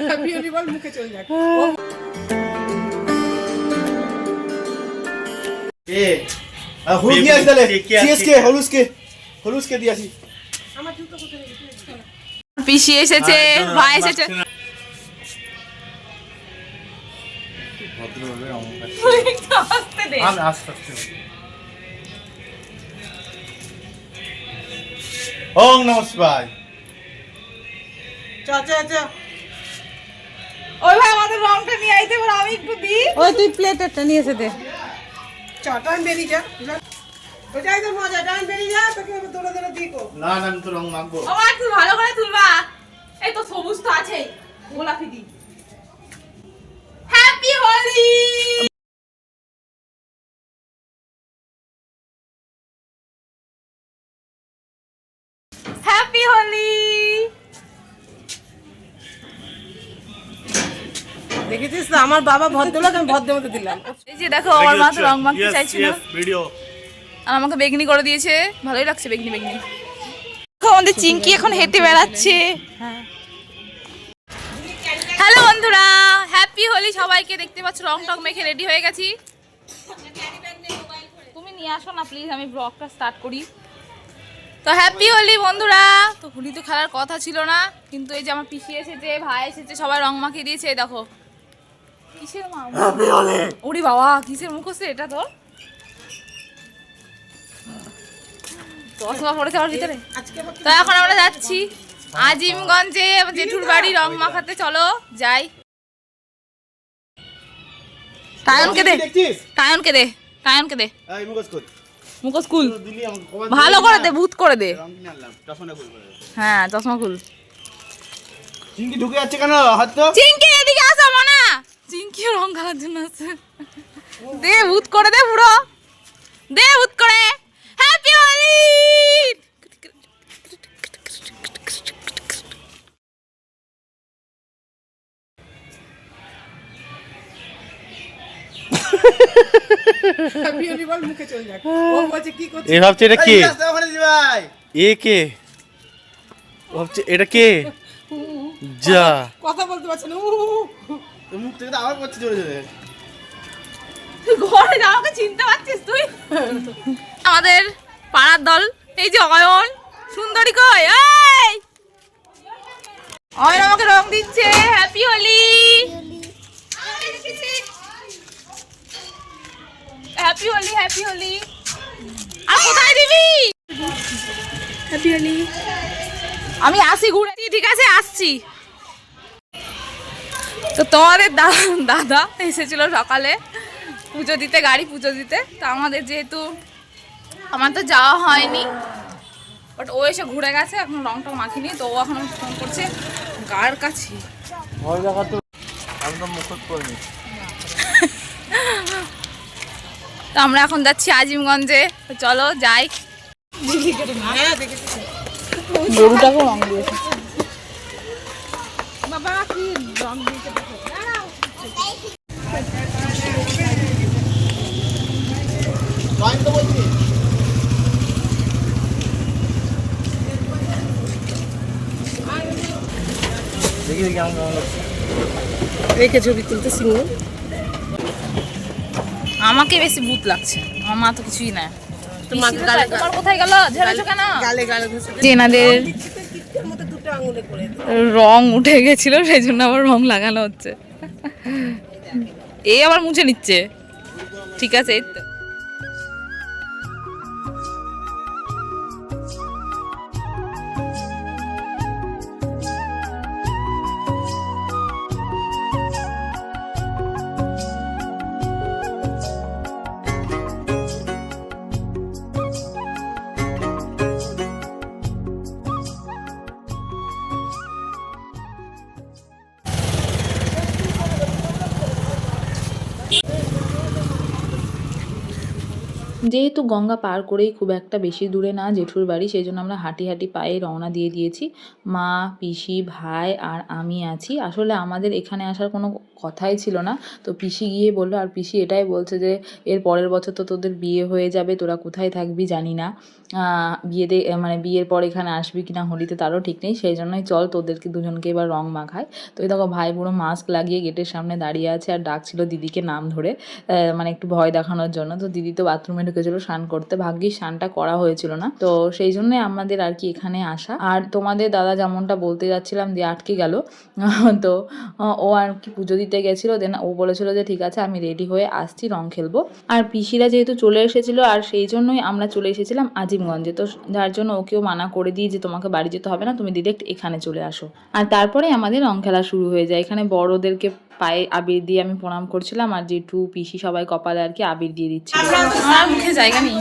Happy Holi বল মুখে চলে যাক এ হলুদ দিয়ে আসি তাহলে কে- কে আছে? সিএসকে হলুসকে হলুসকে দিয়ে আসি আমার জুতো কোথায় রেখেছি পিসি এসেছে আর ভাই রং এসেছে মাখছে না। ভদ্রভাবে রং মাখছে। আসতে দে। আমি আস্তে আস্তে ওং চ চ ওই ভাই আমাদের রংটা নিয়ে আইতে পারো আমি একটু দিই। ওই তুই প্লেটারটা নিয়ে এসে দে। চ টাইম বেরিয়ে যা। ওটাই তো মজা টাইম বেরিয়ে যা তোকে আমি দৌড়ে দৌড়ে দিকো না না আমি তো রং মাখবো। একটু ভালো করে তুলবা। এই তো সবুজ তো আছেই। গোলাপি দি হ্যাপি হোলি তো আমার বাবা ভদ্রলোক আমি ভদ্র মতো দিলাম। এই যে দেখো আমার মা তো রং মাখতে চাইছিল ভিডিও আর আমাকে বেগনি করে দিয়েছে। ভালোই লাগছে বেগনি বেগনি। দেখো, আমাদের চিঙ্কি এখন হেঁটে বেড়াচ্ছে। হ্যালো বন্ধুরা হ্যাপি হোলি সবাইকে। দেখতে পাচ্ছ রং টং মেখে রেডি হয়ে গেছি। তুমি নিয়ে আসো না প্লিজ আমি ব্লগটা স্টার্ট করি। তো হ্যাপি হোলি বন্ধুরা। তো হোলি তো খেলার কথা ছিল না কিন্তু এই যে আমার পিসি এসেছে ভাই এসেছে সবাই রং মাখিয়ে দিয়েছে দেখো। কিসের মা? ওরে বাবা কিসের মুখ হচ্ছে এটা তোর চশমা পড়েছে আমার ভিতরে। তো এখন আমরা যাচ্ছি আজিমগঞ্জে জেঠুর বাড়ি রং মাখাতে। চলো যাই। টায়নকে দে টায়নকে দে টায়নকে দে। মুখোশ কবার ভালো করে দে ভূত করে দে। হ্যাঁ চশমা খুল। চিংকি ঢুকে যাচ্ছে কেন হাত তো মনা চিঙ্কি রং খেলার জন্য আছে। দে ভূত করে দে পুরো দে ভূত করে। হ্যাপি হোলি হ্যাপি হোলি বল মুখে চলে যাক। ও বলছে কি করছিস? এ ভাবছে এটা কে? এই রাস্তা ওখানে দি ভাই। এ কে? ভাবছে এটা কে? যা। কথা বলতে পারছে না। মুখ থেকে তো আবার পড়ছে জোরে জোরে ঘরে যাওয়াকে চিনতে পারছিস তুই? আমাদের পাড়ার দল এই যে অয়ন সুন্দরী কই? এই! অয়ন আমাকে রং দিচ্ছে happy Holi happy Holi happy Holi আর কোথায় দিবি? হ্যাপি হোলি আমি আসি ঘুরে ঠিক আছে আসছি। তো তোমাদের দা- দাদা এসেছিল সকালে পুজো দিতে গাড়ি পুজো দিতে। তো আমাদের যেহেতু আমার তো যাওয়া হয়নি। বাট ও এসে ঘুরে গেছে এখন রং টং মাখিনি তো ও এখন ফোন করছে গার কাছে? তো আমি তো মুখত করিনি। তো আমরা এখন যাচ্ছি আজিমগঞ্জে। চলো যাই। হ্যাঁ গরুটাকে রং দিয়েছে। বাবা কি রং দিতে জয়েন তো বলছি দেখি দেখি আমি কেমন লাগছে রেখে ছবি তুলতে সিঙ্গল আমাকে বেশি ভূত লাগছে। আমার মা তো কিছুই না তোমার কোথায়? গেল? ঝেড়েছো কেন। রং উঠে গেছিল সেই জন্য আবার রং লাগানো হচ্ছে। এ আবার মুছে নিচ্ছে ঠিক আছে এই তো। যেহেতু গঙ্গা পার করেই খুব একটা বেশি দূরে না জেঠুর বাড়ি সেই জন্য আমরা হাঁটি হাঁটি পায়ে রওনা দিয়ে দিয়েছি। মা, পিসি, ভাই আর আমি আছি। আসলে আমাদের এখানে আসার কোনো কথাই ছিল না। তো পিসি গিয়ে বলল, আর পিসি এটাই বলছে যে, এর পরের বছর তো তোদের বিয়ে হয়ে যাবে, তোরা কোথায় থাকবি জানি না। বিয়েতে মানে বিয়ের পর এখানে আসবি কি না হোলিতে তারও ঠিক নেই সেই জন্যই চল তোদেরকে দুজনকে এবার রং মাখায় তো এই দেখো ভাই পুরো মাস্ক লাগিয়ে গেটের সামনে দাঁড়িয়ে আছে আর ডাকছিল দিদিকে নাম ধরে মানে একটু ভয় দেখানোর জন্য। তো দিদি তো বাথরুমে ঢুকেছিল স্নান করতে। ভাগ্যিস স্নানটা করা হয়েছিল না। তো সেই জন্যই আমাদের আর কি এখানে আসা। আর তোমাদের দাদা যেমনটা বলতে যাচ্ছিলাম দিয়ে আটকে গেল। তো ও আর কি পুজো দিতে গেছিল। দেন ও বলেছিল যে ঠিক আছে, আমি রেডি হয়ে আসছি, রং খেলব। আর পিসিরা যেহেতু চলে এসেছিল, আর সেই জন্যই আমরা চলে এসেছিলাম আজিমগঞ্জে। তো যার জন্য ওকেও মানা করে দিই যে তোমাকে বাড়ি যেতে হবে না, তুমি ডিরেক্ট এখানে চলে আসো। আর তারপরে আমাদের রং খেলা শুরু হয়ে যায়। এখানে বড়োদেরকে পায়ে আবির দিয়ে আমি প্রণাম করছিলাম আর জেঠু পিসি সবাই কপালে আর কি আবির দিয়ে দিচ্ছিল আমার মুখে জায়গা নেই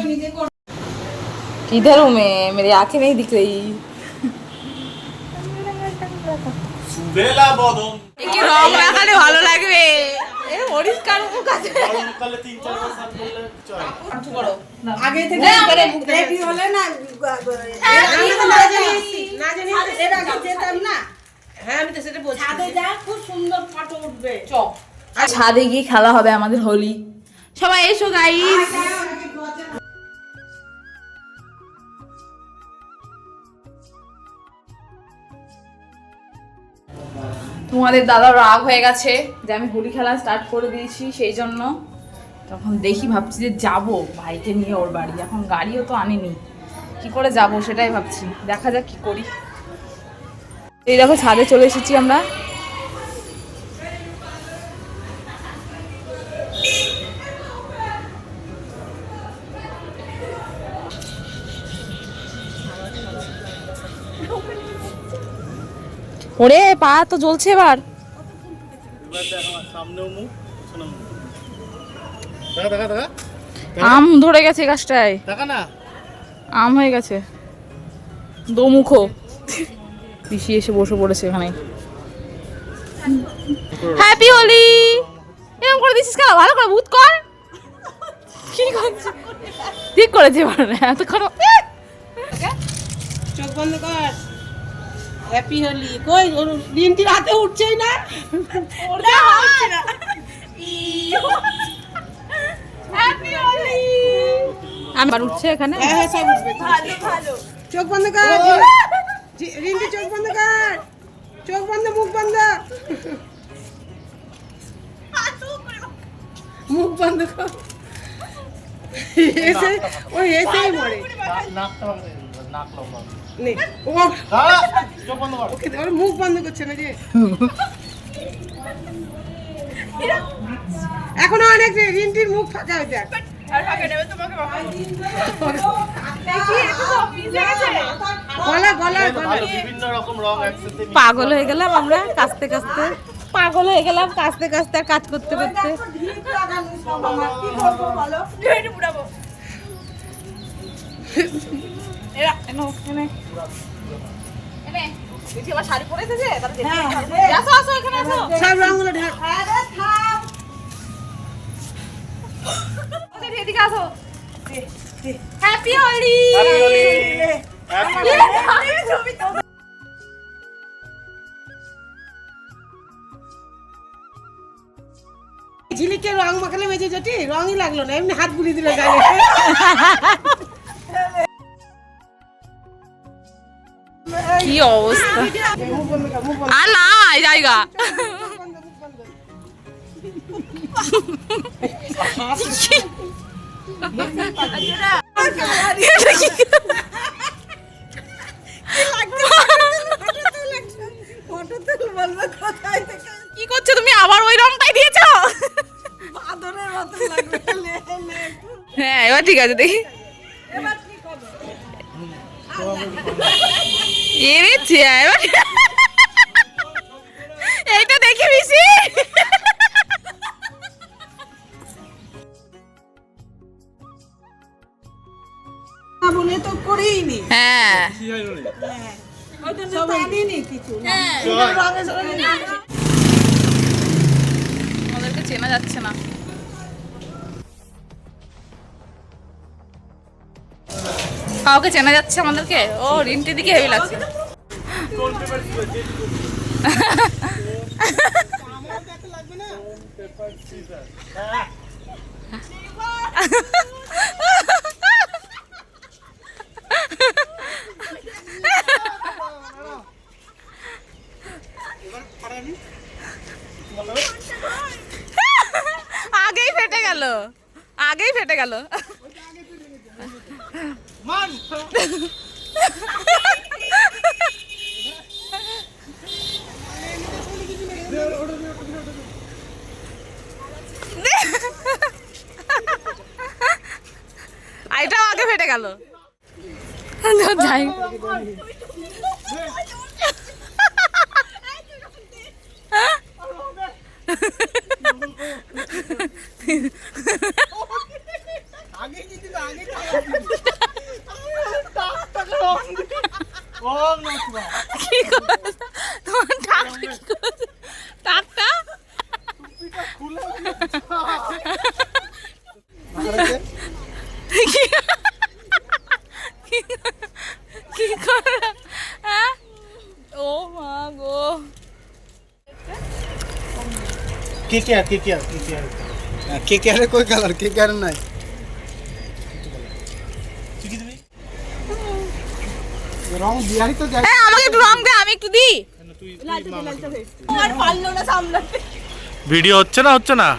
किधर हूँ मैं मेरी आंखें नहीं दिख रही বেলা বদন কি রং লাগালে ভালো লাগবে এ পরিষ্কার মুখ আছে গরমকালে তিন চার বার স্নান করলে চলে আগে থেকে রেডি হলে না আমি তো না জানি এসেছি, না জানি এর আগে যেতাম না হ্যাঁ আমি তো সেটা বলছি। ছাদে যা খুব সুন্দর ফটো উঠবে। ছাদে গিয়ে খেলা হবে আমাদের হোলি। সবাই এসো গাইস তোমাদের দাদা রাগ হয়ে গেছে যে আমি হোলি খেলা স্টার্ট করে দিয়েছি সেই জন্য। তখন দেখি ভাবছি যে যাব ভাইকে নিয়ে ওর বাড়ি। এখন গাড়িও তো আনিনি। কি করে যাব সেটাই ভাবছি। দেখা যাক কি করি। এই দেখো ছাদে চলে এসেছি আমরা। ওরে পা তো জ্বলছে এবার। আম ধরে গেছে গাছটায়। আম হয়ে গেছে। দোমুখো। পিসি এসে বসে পড়েছে এখানে। হ্যাপি হোলি এরকম করে দিছিস কেন? ভালো করে ভূত কর। কি করছিস? ঠিক করেছে এত খারাপ চোখ বন্ধ কর। হ্যাপি হোলি কই ওর রিন্টির হাতে উঠছেই না? হ্যাপি হোলি আমার উঠছে এখানে? হ্যাঁ হ্যাঁ সব উঠবে। চোখ বন্ধ কর। রিন্টি চোখ বন্ধ কর। চোখ বন্ধ মুখ বন্ধ। মুখ বন্ধ কর। এসে ও এসেই মরে। ওকে ওর মুখ বন্ধ করছে না যে এখনও অনেক রিন্টির মুখ ফাঁকা হয়ে যাক পাগল হয়ে গেলাম আমরা কাস্তে কাস্তে। পাগল হয়ে গেলাম কাস্তে কাস্তে আর কাজ করতে করতে। আসো সব রঙগুলো ঢাক। এদিকে আসো। হ্যাপি হোলি! ঝিলিকে রং মাখালে মেজে জটি রঙই লাগল না এমনি হাত বুলিয়ে দিল গায়ে কি অবস্থা? কর, আর না জায়গা। কি করছ তুমি? আবার ওই রংটাই দিয়েছ? হ্যাঁ এবার ঠিক আছে দেখি। এনেছে এবার আমাদেরকে চেনা যাচ্ছে না। কাউকে চেনা যাচ্ছে আমাদেরকে? ও রিন্টি দিকে হেভি লাগছে। আগেই ফেটে গেল ফেটে গেল এটাও আগে ফেটে গেল। যাই আগে কি দিল আগে ওম নমঃ শিবায় কি? তোমার টাকটা কি করছ? টাকটা খুলে কি করো হ্যাঁ ও মা গো কে কে আর কে কে আর কে কে আর কে কে আরে কই কালার কে কে আর নাই তুই কি দিবি রং দিয়ারি তো যাই। হ্যাঁ আমাকে একটু রং দে আমি একটু দিই। আর পারল না সামলাতে ভিডিও হচ্ছে না হচ্ছে না?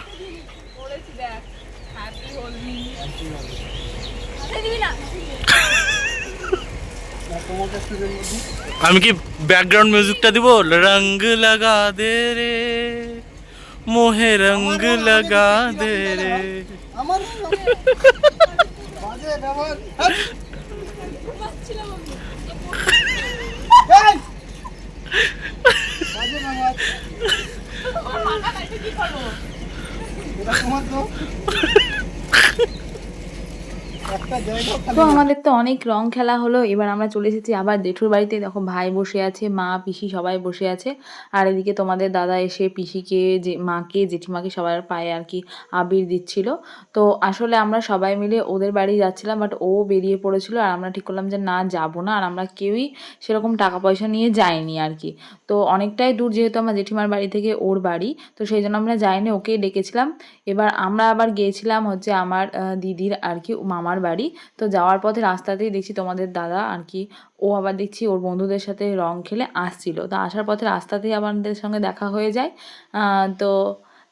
আমি কি ব্যাকগ্রাউন্ড মিউজিকটা দিব? রঙ লাগা দে রে মোহে রঙ লাগা দে রে। আমার বাজে ব্যবহার এই! বাজে ব্যবহার এটা তোমার তো তো আমাদের তো অনেক রং খেলা হলো, এবার আমরা চলে এসেছি আবার জেঠুর বাড়িতে। দেখো ভাই বসে আছে, মা, পিসি সবাই বসে আছে। আর এদিকে তোমাদের দাদা এসে পিসিকে, যে মাকে, জেঠিমাকে সবার পায়ে আর কি আবির দিচ্ছিল। তো আসলে আমরা সবাই মিলে ওদের বাড়ি যাচ্ছিলাম, বাট ও বেরিয়ে পড়েছিল আর আমরা ঠিক করলাম যে না, যাব না। আর আমরা কেউই সেরকম টাকা পয়সা নিয়ে যাইনি আর কি। তো অনেকটাই দূর যেহেতু আমার জেঠিমার বাড়ি থেকে ওর বাড়ি, তো সেই জন্য আমরা যাইনি, ওকেই ডেকেছিলাম। এবার আমরা আবার গিয়েছিলাম হচ্ছে আমার দিদির আর কি মামার বাড়ি। তো যাওয়ার পথে রাস্তাতেই দেখছি তোমাদের দাদা আর কি, ও আবার দেখছি ওর বন্ধুদের সাথে রং খেলে আসছিল। তো আসার পথে রাস্তাতেই আমাদের সঙ্গে দেখা হয়ে যায়। তো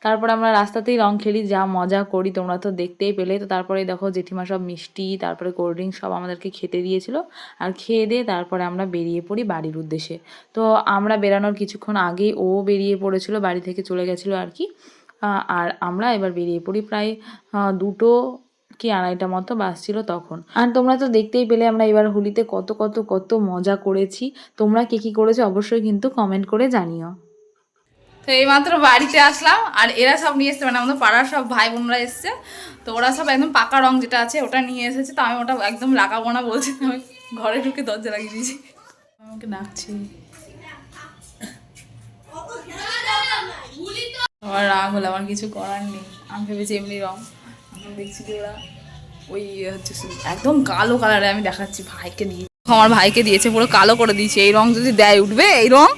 তারপরে আমরা রাস্তাতেই রং খেলি, যা মজা করি, তোমরা তো দেখতেই পেলে। তো তারপরে দেখো জেঠিমা সব মিষ্টি, তারপরে কোল্ড ড্রিঙ্কস সব আমাদেরকে খেতে দিয়েছিল। আর খেয়ে দিয়ে তারপরে আমরা বেরিয়ে পড়ি বাড়ির উদ্দেশ্যে। তো আমরা বেরানোর কিছুক্ষণ আগেই ও বেরিয়ে পড়েছিল, বাড়ি থেকে চলে গেছিল আর কি। আর আমরা এবার বেরিয়ে পড়ি প্রায় দুটো কি আড়াইটা মতো বাজছিল তখন। আর তোমরা তো দেখতেই পেলে আমরা এবার হোলিতে কত কত কত মজা করেছি। তোমরা কে কী করেছ অবশ্যই কিন্তু কমেন্ট করে জানিও। তো এইমাত্র বাড়িতে আসলাম, আর এরা সব নিয়ে এসছে মানে আমাদের পাড়ার সব ভাই বোনরা এসছে। তো ওরা সব একদম পাকা রং যেটা আছে, ওটা নিয়ে এসেছে। তো আমি ওটা একদম লাগাবো না বলছি, আমি ঘরে ঢুকে দরজা লাগিয়ে দিয়েছি। আমাকে ডাকছি। আমার রাগ হলো, আমার কিছু করার নেই। আমি ভেবেছি এমনি রং। দেখছি যে ওই হচ্ছে একদম কালো কালারে আমি দেখাচ্ছি ভাইকে দিয়ে। আমার ভাইকে দিয়েছে, পুরো কালো করে দিয়েছে। এই রং যদি দেয়, উঠবে? এই রং?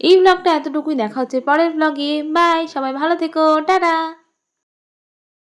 এই ব্লগটা এতটুকুই দেখা হচ্ছে পরের ব্লগে বাই সবাই ভালো থেকো। টাটা।